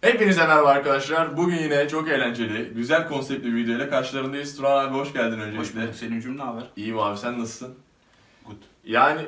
Hepinize merhaba arkadaşlar. Bugün yine çok eğlenceli, güzel konseptli bir video ile karşılarındayız. Turan abi hoş geldin Hoş öncelikle. bulduk. Selim'cim ne haber? İyiyim abi sen nasılsın? Good. Yani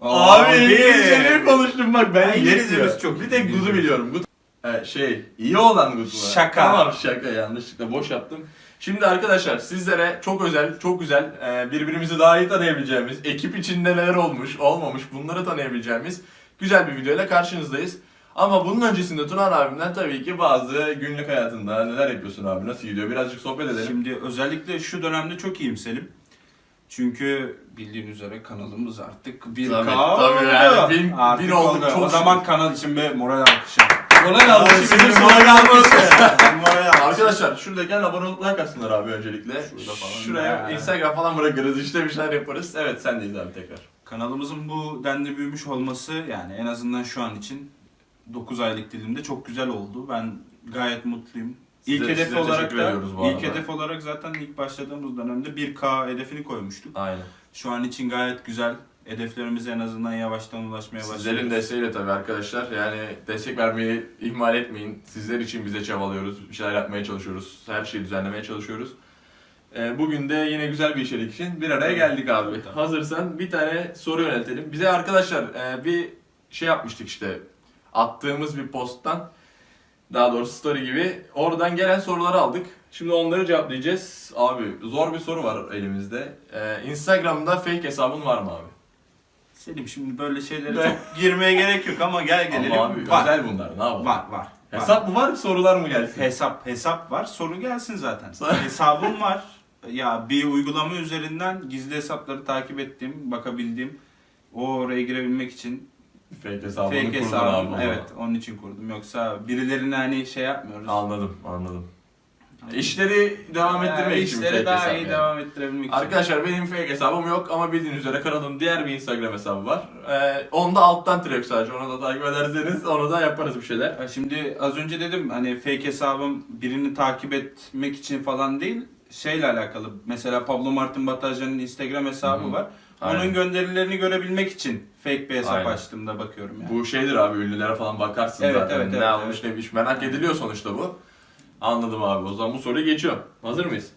Abi, abi İngilizce konuştum bak ben İngilizcemiz İngilizce çok Bir tek. Good'u biliyorum. Good. Ee, şey iyi olan Good mu? Şaka. Tamam şaka yanlışlıkla boş yaptım. Şimdi arkadaşlar sizlere çok özel, çok güzel, e, birbirimizi daha iyi tanıyabileceğimiz, ekip içinde neler olmuş, olmamış bunları tanıyabileceğimiz güzel bir videoyla karşınızdayız. Ama bunun öncesinde Tunan abimden tabii ki bazı günlük hayatında neler yapıyorsun abi, nasıl gidiyor birazcık sohbet edelim. Şimdi özellikle şu dönemde çok iyiyim Selim. Çünkü bildiğin üzere kanalımız artık 1K Tabii, tabii yani bin- Artık bin olduk, oldu. çok O zaman kanal için bir moral alkışı. Moral alkışı, Bizim bizim moral. Moral alkışı. Arkadaşlar şuradayken abone olup like atsınlar abi öncelikle. Şurada falan Şuraya ya. Instagram falan bırakırız işte bir şeyler yaparız. Evet sendeyiz abi tekrar. Kanalımızın bu denli büyümüş olması yani en azından şu an için 9 aylık dilimde çok güzel oldu. Ben gayet mutluyum. Size- ilk hedef size olarak teşekkür da ediyoruz bu ilk arada. hedef olarak zaten ilk başladığımız dönemde 1K hedefini koymuştuk. Aynen. Şu an için gayet güzel. Hedeflerimize en azından yavaştan ulaşmaya başladık. Sizlerin desteğiyle tabii arkadaşlar. Yani destek vermeyi ihmal etmeyin. Sizler için bize çabalıyoruz. Bir şeyler yapmaya çalışıyoruz. Her şeyi düzenlemeye çalışıyoruz. Ee, bugün de yine güzel bir içerik için bir araya geldik abi. Tabii. Hazırsan bir tane soru yöneltelim. Bize arkadaşlar e, bir şey yapmıştık işte. Attığımız bir posttan daha doğrusu story gibi oradan gelen soruları aldık. Şimdi onları cevaplayacağız. Abi zor bir soru var elimizde. Ee, Instagram'da fake hesabın var mı abi? Selim şimdi böyle şeylere çok girmeye gerek yok ama gel gelelim. Ama abi var. özel bunlar ne yapalım? var, var. Hesap mı var sorular mı gelsin? Hesap, hesap var. Soru gelsin zaten. Sa- Hesabım var. Ya bir uygulama üzerinden gizli hesapları takip ettiğim, bakabildiğim, o oraya girebilmek için Fake hesabını fake kurdun hesabım. abi. o zaman. Evet, onun için kurdum. Yoksa birilerine hani şey yapmıyoruz. Anladım anladım. İşleri devam Ya, ettirmek için işleri fake daha hesap iyi yani. devam ettirebilmek için. Arkadaşlar benim fake hesabım yok ama bildiğiniz üzere kanalın diğer bir Instagram hesabı var. Ee, onda alttan tire yok sadece. Onu da takip ederseniz onu da yaparız bir şeyler. Ya Şimdi az önce dedim hani fake hesabım birini takip etmek için falan değil şeyle alakalı. Mesela Pablo Martin Batajcan'ın Instagram hesabı var. Aynen. Onun gönderilerini görebilmek için fake bir hesap Aynen. açtığımda bakıyorum yani. Bu şeydir abi ünlülere falan bakarsın Evet, zaten. evet, ne evet, almış evet. ne bitmiş merak ediliyor sonuçta bu. Anladım abi o zaman bu soruyu geçiyorum. Hazır mıyız?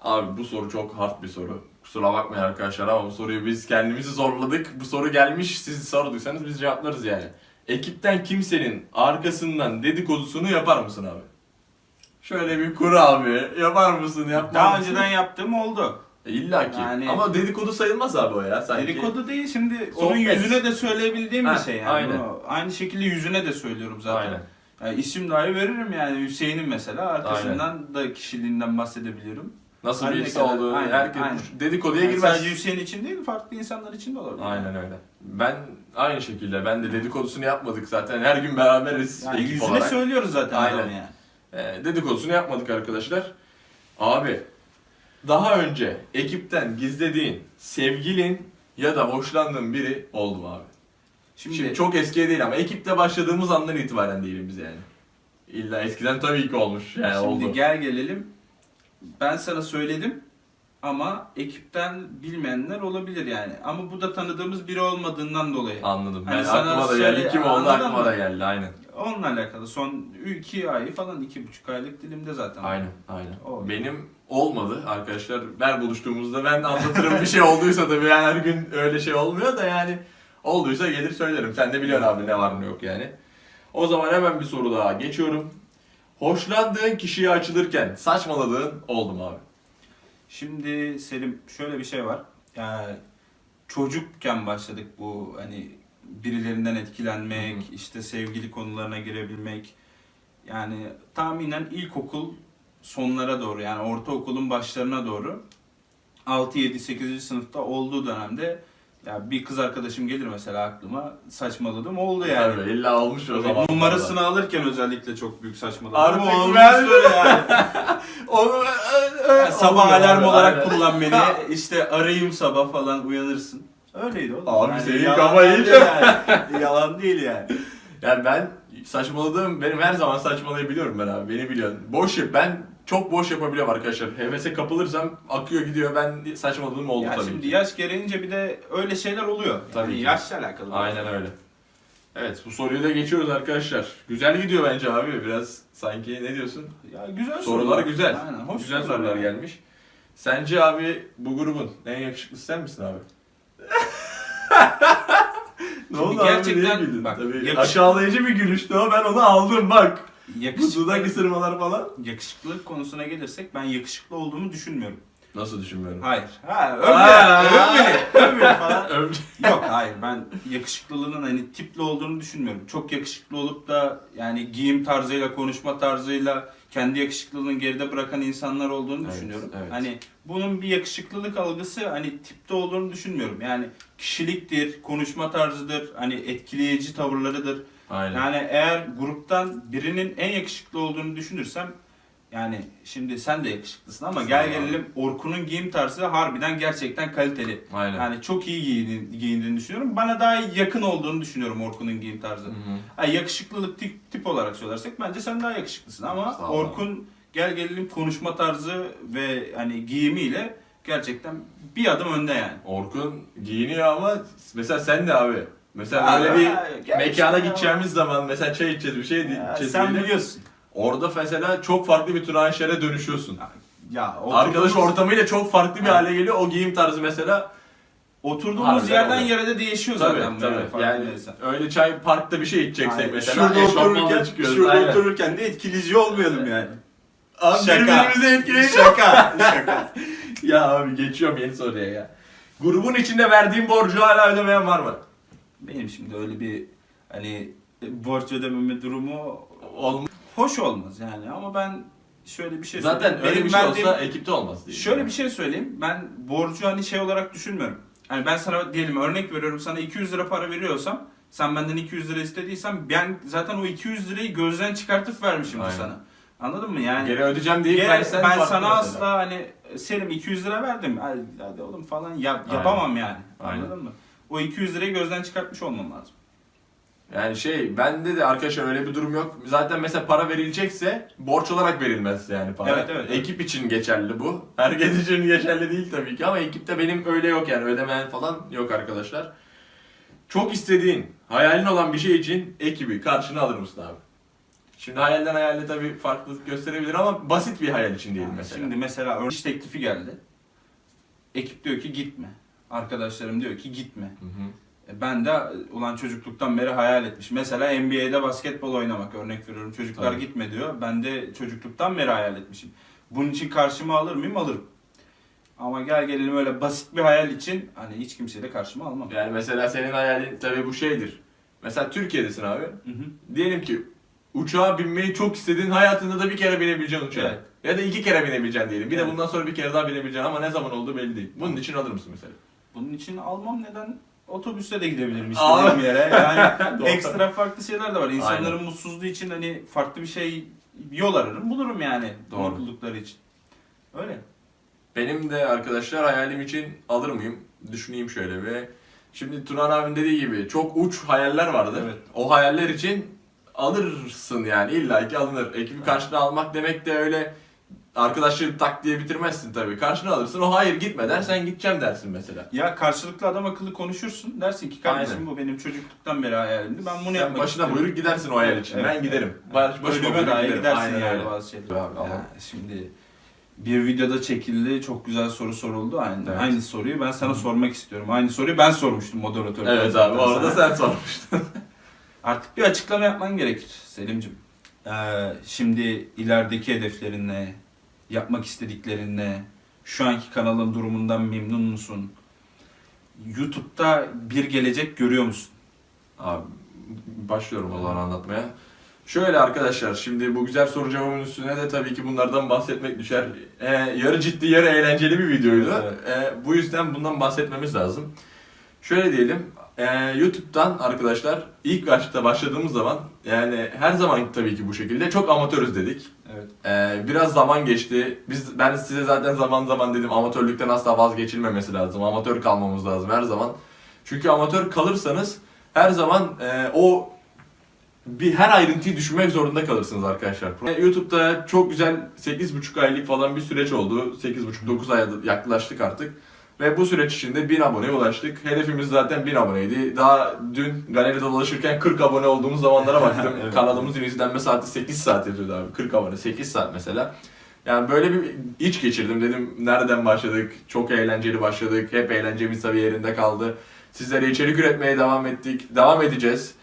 Abi bu soru çok hard bir soru. Kusura bakmayın arkadaşlar ama bu soruyu biz kendimizi zorladık. Bu soru gelmiş siz sorduysanız biz cevaplarız yani. Ekipten kimsenin arkasından dedikodusunu yapar mısın abi? Şöyle bir kur abi. Yapar mısın? Yapmaz Daha mısın? önceden yaptığım oldu. E, İlla ki. Yani- Ama dedikodu sayılmaz abi o ya sanki. Dedikodu değil şimdi onun Sohbet. yüzüne de söyleyebildiğim Ha, bir şey yani. aynen. Bunu Aynı şekilde yüzüne de söylüyorum zaten. Aynen. Yani isim dahi veririm yani Hüseyin'in mesela arkasından da kişiliğinden bahsedebilirim. Nasıl Aynen, birisi olduğu, aynen, herkes aynen. dedikoduya Yani girmez. sadece Hüseyin için değil farklı insanlar için de olabilir. Aynen öyle. Ben aynı şekilde ben de dedikodusunu yapmadık zaten. Her gün beraberiz Yani ekip yüzüne olarak. söylüyoruz zaten Aynen. adamı yani. Ee, dedikodusunu yapmadık arkadaşlar. Abi daha önce ekipten gizlediğin sevgilin ya da hoşlandığın biri oldu mu abi? Şimdi, Şimdi, çok eskiye değil ama ekipte başladığımız andan itibaren değilim biz yani. İlla eskiden tabii ki olmuş yani şimdi oldu. gel gelelim. Ben sana söyledim ama ekipten bilmeyenler olabilir yani. Ama bu da tanıdığımız biri olmadığından dolayı. Anladım. Ben Hani sana aklıma da söyle- geldi. Kim oldu anladın aklıma mı? da geldi aynen. Onunla alakalı son iki ayı falan iki buçuk aylık dilimde zaten. Aynen, aynen. Oldu. Benim olmadı arkadaşlar. Ben buluştuğumuzda ben anlatırım bir şey olduysa tabii yani her gün öyle şey olmuyor da yani olduysa gelir söylerim. Sen de biliyorsun abi ne var ne yok yani. O zaman hemen bir soru daha geçiyorum. Hoşlandığın kişiye açılırken saçmaladığın oldu mu abi? Şimdi Selim şöyle bir şey var. Yani çocukken başladık bu hani birilerinden etkilenmek, Hı hı. işte sevgili konularına girebilmek. Yani tahminen ilkokul sonlara doğru yani ortaokulun başlarına doğru 6 7 8. sınıfta olduğu dönemde ya bir kız arkadaşım gelir mesela aklıma saçmaladım oldu yani. Tabii illa olmuş o zaman. numarasını alırken özellikle çok büyük saçmaladım. Artık Ama olmuş ben- böyle yani. Onu Yani sabah alarm abi, olarak aynen. kullan beni. işte arayayım sabah falan uyanırsın. Öyleydi oğlum. Abi senin yalan kafa iyice. Yani. yalan değil yani. Yani ben saçmaladığım, benim her zaman saçmalayabiliyorum ben abi, beni biliyorsun. Boş yap, ben çok boş yapabiliyorum arkadaşlar. Hevese kapılırsam akıyor gidiyor, ben saçmaladığım oldu Ya tabii şimdi ki. yaş gereğince bir de öyle şeyler oluyor. Tabii ki. yaşla alakalı. Aynen öyle. Evet bu soruyu da geçiyoruz arkadaşlar. Güzel gidiyor bence abi biraz sanki ne diyorsun? Ya güzel Sorular güzel. Aynen, hoş güzel sorular yani. gelmiş. Sence abi bu grubun en yakışıklısı sen misin abi? ne Şimdi oldu gerçekten- abi niye güldün? bak, Tabii yakışıklı- aşağılayıcı bir gülüştü o ben onu aldım bak. Bu dudak Yakışıklı, ısırmalar falan. yakışıklılık konusuna gelirsek ben yakışıklı olduğumu düşünmüyorum. Nasıl düşünmüyorum? Hayır. Ha, Aa. beni, öv beni falan. Önce- Yok hayır ben yakışıklılığının hani tipli olduğunu düşünmüyorum. Çok yakışıklı olup da yani giyim tarzıyla, konuşma tarzıyla kendi yakışıklılığını geride bırakan insanlar olduğunu Evet, düşünüyorum. evet. Hani bunun bir yakışıklılık algısı hani tipte olduğunu düşünmüyorum. Yani kişiliktir, konuşma tarzıdır, hani etkileyici tavırlarıdır. Aynen. Yani eğer gruptan birinin en yakışıklı olduğunu düşünürsem yani şimdi sen de yakışıklısın ama gel gelelim Orkun'un giyim tarzı harbiden gerçekten kaliteli. Aynen. Yani çok iyi giyindiğini, giyindiğini düşünüyorum. Bana daha yakın olduğunu düşünüyorum Orkun'un giyim tarzı. Hı hı. Ha, yakışıklılık tip, tip olarak söylersek bence sen daha yakışıklısın ama Sağ. Orkun gel gelelim konuşma tarzı ve hani giyimiyle gerçekten bir adım önde yani. Orkun giyiniyor ama mesela sen de abi. Mesela Ha, böyle bir gerçekten mekana ama- gideceğimiz zaman mesela çay içeceğiz bir şey Ya, içeceğiz. sen diyelim. biliyorsun. Orada mesela çok farklı bir Turan Şer'e dönüşüyorsun. Ya Arkadaş oturduğumuz- ortamıyla çok farklı bir Ha. hale geliyor. O giyim tarzı mesela. Oturduğumuz Harbiden yerden oluyor. yere de değişiyor Tabii zaten. tabii. Yani farkındaysan. öyle çay parkta bir şey içeceksek Aynen. mesela. şurada eşofmanla otururken, çıkıyoruz. şurada Aynen. otururken de etkileyici olmayalım yani. Abi Şaka. birbirimizi etkileyelim. şaka, şaka. ya abi geçiyorum yeni soruya ya. Grubun içinde verdiğin borcu hala ödemeyen var mı? Benim şimdi öyle bir hani borç ödememe durumu Olmaz. hoş olmaz yani ama ben şöyle bir şey Zaten söyleyeyim. öyle Benim bir şey verdiğim- olsa ekipte olmaz diye. Şöyle bir şey söyleyeyim. Ben borcu hani şey olarak düşünmüyorum. Hani ben sana diyelim örnek veriyorum sana 200 lira para veriyorsam sen benden 200 lira istediysen ben zaten o 200 lirayı gözden çıkartıp vermişimdir Aynen. sana. Anladın mı? Yani Geri ödeyeceğim deyip Gene versen ben farklı sana mesela. asla hani Selim 200 lira verdim. Hadi, hadi oğlum falan yap, Aynen. yapamam yani. Aynen. Anladın mı? O 200 lirayı gözden çıkartmış olmam lazım. Yani şey bende de arkadaşlar öyle bir durum yok. Zaten mesela para verilecekse borç olarak verilmez yani para. Evet, evet, evet. Ekip için geçerli bu. Herkes için geçerli değil tabii ki ama ekipte benim öyle yok yani ödemeyen falan yok arkadaşlar. Çok istediğin, hayalin olan bir şey için ekibi karşına alır mısın abi? Şimdi hayalden hayale tabii farklılık gösterebilir ama basit bir hayal için diyelim mesela. Şimdi mesela iş teklifi geldi. Ekip diyor ki gitme. Arkadaşlarım diyor ki gitme. Hı hı. E Ben de ulan çocukluktan beri hayal etmiş. Mesela NBA'de basketbol oynamak örnek veriyorum. Çocuklar Tabii. gitme diyor. Ben de çocukluktan beri hayal etmişim. Bunun için karşıma alır mıyım? Alırım. Ama gel gelelim öyle basit bir hayal için hani hiç kimseyi de karşıma almam. Yani mesela senin hayalin tabii bu şeydir. Mesela Türkiye'desin abi. Hı hı. Diyelim ki uçağa binmeyi çok istedin. Hayatında da bir kere binebileceksin uçağa. Evet. Ya da iki kere binebileceksin diyelim. Bir de Evet. bundan sonra bir kere daha binebileceksin ama ne zaman olduğu belli değil. Bunun için alır mısın mesela? Bunun için almam neden? Otobüste de gidebilirim istediğim yere. Yani ekstra farklı şeyler de var. İnsanların Aynen. mutsuzluğu için hani farklı bir şey yol ararım bulurum yani. Doğru. Mutlulukları için. Öyle. Benim de arkadaşlar hayalim için alır mıyım? Düşüneyim şöyle ve Şimdi Turan abinin dediği gibi çok uç hayaller vardı. Evet. O hayaller için alırsın yani illa ki alınır. Ekibi karşına almak demek de öyle arkadaşları tak diye bitirmezsin tabii. Karşına alırsın o hayır gitme der sen gideceğim dersin mesela. Ya karşılıklı adam akıllı konuşursun. Dersin ki kardeşim Aynen. bu benim çocukluktan beri hayalimdi. Ben bunu Sen yapmak başına istiyorum. buyruk gidersin o hayal için. Evet, ben evet. giderim. Baş, başıma buyruk giderim. gidersin Aynen yani öyle. bazı şeyler. Abi, ama- Ya şimdi bir videoda çekildi. Çok güzel soru soruldu. Aynı, Evet. aynı soruyu ben sana sormak istiyorum. Aynı soruyu ben sormuştum moderatör. Evet abi orada sen sormuştun. Artık bir açıklama yapman gerekir Selim'cim. Ee, şimdi ilerideki hedeflerin ne? Yapmak istediklerin ne? Şu anki kanalın durumundan memnun musun? YouTube'da bir gelecek görüyor musun? Abi başlıyorum o zaman anlatmaya. Şöyle arkadaşlar şimdi bu güzel soru cevabının üstüne de tabii ki bunlardan bahsetmek düşer. Ee, yarı ciddi yarı eğlenceli bir videoydu. Evet. Ee, bu yüzden bundan bahsetmemiz lazım. Şöyle diyelim ee, YouTube'dan arkadaşlar ilk başta başladığımız zaman yani her zaman tabii ki bu şekilde çok amatörüz dedik. Evet. Ee, biraz zaman geçti. Biz ben size zaten zaman zaman dedim amatörlükten asla vazgeçilmemesi lazım. Amatör kalmamız lazım her zaman. Çünkü amatör kalırsanız her zaman e, o bir her ayrıntıyı düşünmek zorunda kalırsınız arkadaşlar. E, YouTube'da çok güzel 8,5 aylık falan bir süreç oldu. 8,5-9 aya yaklaştık artık. Ve bu süreç içinde 1000 aboneye ulaştık. Hedefimiz zaten 1000 aboneydi. Daha dün galeride dolaşırken 40 abone olduğumuz zamanlara baktım. Evet. Kanalımızın izlenme saati 8 saat yazıyordu abi. 40 abone 8 saat mesela. Yani böyle bir iç geçirdim dedim nereden başladık? Çok eğlenceli başladık. Hep eğlencemiz tabii yerinde kaldı. Sizlere içerik üretmeye devam ettik. Devam edeceğiz.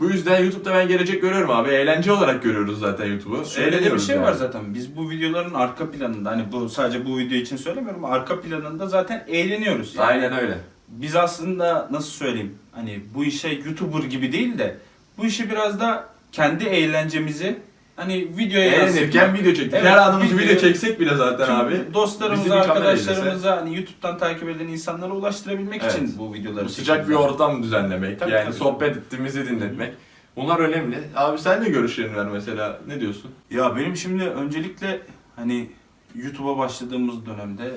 Bu yüzden YouTube'da ben gelecek görüyorum abi. Eğlence olarak görüyoruz zaten YouTube'u. Şöyle de bir Eğleniyoruz şey yani. var zaten. Biz bu videoların arka planında hani bu sadece bu video için söylemiyorum. Arka planında zaten eğleniyoruz. Yani Aynen öyle. Biz aslında nasıl söyleyeyim? Hani bu işe YouTuber gibi değil de bu işi biraz da kendi eğlencemizi hani videoya Eğlenirken video çektik. Evet, Her anımız video- video çeksek bile zaten Tüm abi. dostlarımıza, arkadaşlarımıza hani YouTube'dan takip eden insanlara ulaştırabilmek Evet. için bu videoları Bu sıcak bir ortam düzenlemek, Tabii, yani tabii. sohbet ettiğimizi dinletmek. Bunlar önemli. Abi sen de görüşlerini ver mesela. Ne diyorsun? Ya benim şimdi öncelikle hani YouTube'a başladığımız dönemde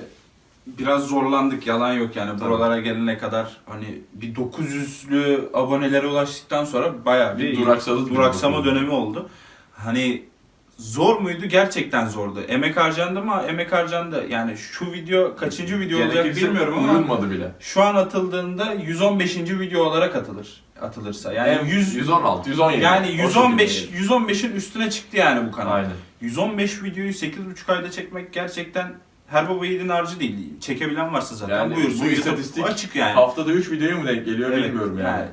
biraz zorlandık yalan yok yani Tabii. buralara gelene kadar hani bir 900'lü abonelere ulaştıktan sonra bayağı bir, Bir duraksadı duraksama dönemi oldu. Hani zor muydu? Gerçekten zordu. Emek harcandı mı? Emek harcandı. Yani şu video kaçıncı video olacak Gerekirse bilmiyorum ama uyulmadı bile. şu an atıldığında 115. video olarak atılır. Atılırsa. Yani Yani 100 116, 117. yani O 115 şekilde. 115'in üstüne çıktı yani bu kanal. Aynen. 115 videoyu 8,5 ayda çekmek gerçekten her baba yiğidin harcı değil. Çekebilen varsa zaten Yani buyursun. bu istatistik açık yani. Haftada 3 videoya mu denk geliyor Evet, bilmiyorum yani.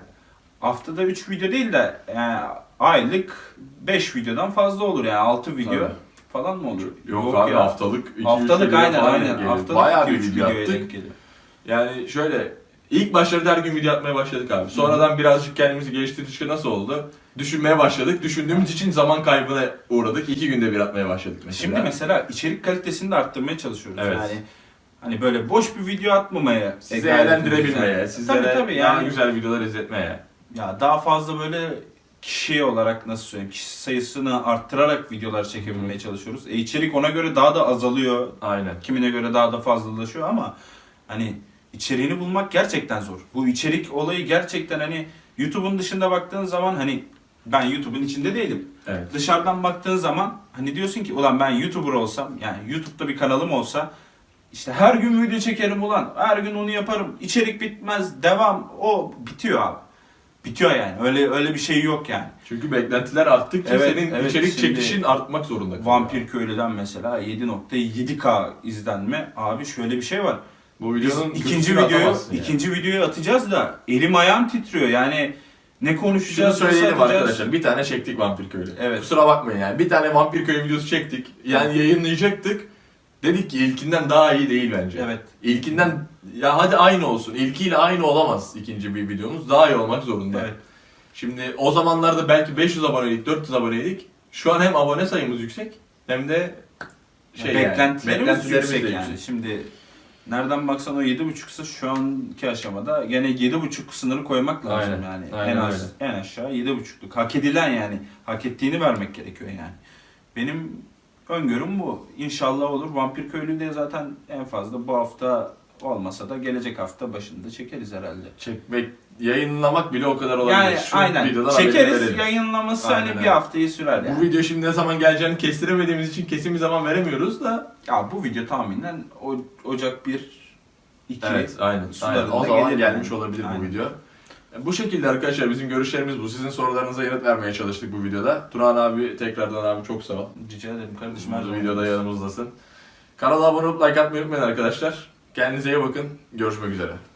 Haftada 3 video değil de yani aylık 5 videodan fazla olur yani 6 video Tabii. falan mı olur? Yok, abi ya. haftalık 2 Haftalık aynen aynen. Haftalık Bayağı bir 2-3 video attık. Yani şöyle ilk başlarda her gün video atmaya başladık abi. Sonradan birazcık kendimizi geliştirdikçe nasıl oldu? Düşünmeye başladık. Düşündüğümüz için zaman kaybına uğradık. İki günde bir atmaya başladık mesela. Şimdi mesela içerik kalitesini de arttırmaya çalışıyoruz. Evet. Yani hani böyle boş bir video atmamaya sizi eğlendirebilmeye, sizlere tabii, tabii, daha yani, güzel videolar izletmeye. Ya daha fazla böyle kişi olarak nasıl söyleyeyim kişi sayısını arttırarak videolar çekebilmeye çalışıyoruz. E içerik ona göre daha da azalıyor. Aynen. Kimine göre daha da fazlalaşıyor ama hani içeriğini bulmak gerçekten zor. Bu içerik olayı gerçekten hani YouTube'un dışında baktığın zaman hani ben YouTube'un içinde değilim. Evet. Dışarıdan baktığın zaman hani diyorsun ki ulan ben YouTuber olsam yani YouTube'da bir kanalım olsa işte her gün video çekerim ulan. Her gün onu yaparım. İçerik bitmez. Devam. O bitiyor abi. Bitiyor yani. Öyle öyle bir şey yok yani. Çünkü beklentiler arttıkça Evet, senin evet, içerik çekişin artmak zorunda. kalıyor. Vampir Köylü'den mesela 7.7K izlenme. Abi şöyle bir şey var. Bu Biz videonun ikinci görüntüsünü videoyu yani. ikinci videoyu atacağız da elim ayağım titriyor. Yani ne Şunu konuşacağız, nasıl söyleyelim arkadaşlar. Bir tane çektik Vampir Köylü. Evet. Kusura bakmayın yani. Bir tane Vampir Köylü videosu çektik. Yani yayınlayacaktık. Dedik ki ilkinden daha iyi değil bence. Evet. İlkinden ya hadi aynı olsun. İlkiyle aynı olamaz ikinci bir videomuz. Daha iyi olmak zorunda. Evet. Şimdi o zamanlarda belki 500 aboneydik, 400 aboneydik. Şu an hem abone sayımız yüksek hem de şey yani, beklentilerimiz, beklentilerimiz yüksek yani. yüksek. Şimdi nereden baksan o 7.5 ise şu anki aşamada gene 7.5 sınırı koymak lazım Aynen, yani. aynen en az en aşağı 7.5'luk. Hak edilen yani. Hak ettiğini vermek gerekiyor yani. Benim öngörüm bu. İnşallah olur. Vampir Köylü de zaten en fazla bu hafta olmasa da gelecek hafta başında çekeriz herhalde. Çekmek, yayınlamak bile o kadar olabilir. Yani Şu aynen. Çekeriz. Yayınlaması Aynen hani bir haftayı sürer yani. Bu video şimdi ne zaman geleceğini kestiremediğimiz için kesin bir zaman veremiyoruz da. Ya bu video tahminen o, Ocak 1 2 Evet, aynen. aynen. O zaman gelir gelmiş yani. olabilir bu Aynen. video. Bu şekilde arkadaşlar bizim görüşlerimiz bu. Sizin sorularınıza yanıt vermeye çalıştık bu videoda. Turan abi tekrardan abi çok sağ ol. Rica ederim kardeşim. her videoda yanımızdasın. Kanala abone olup like atmayı unutmayın arkadaşlar. Kendinize iyi bakın. Görüşmek üzere.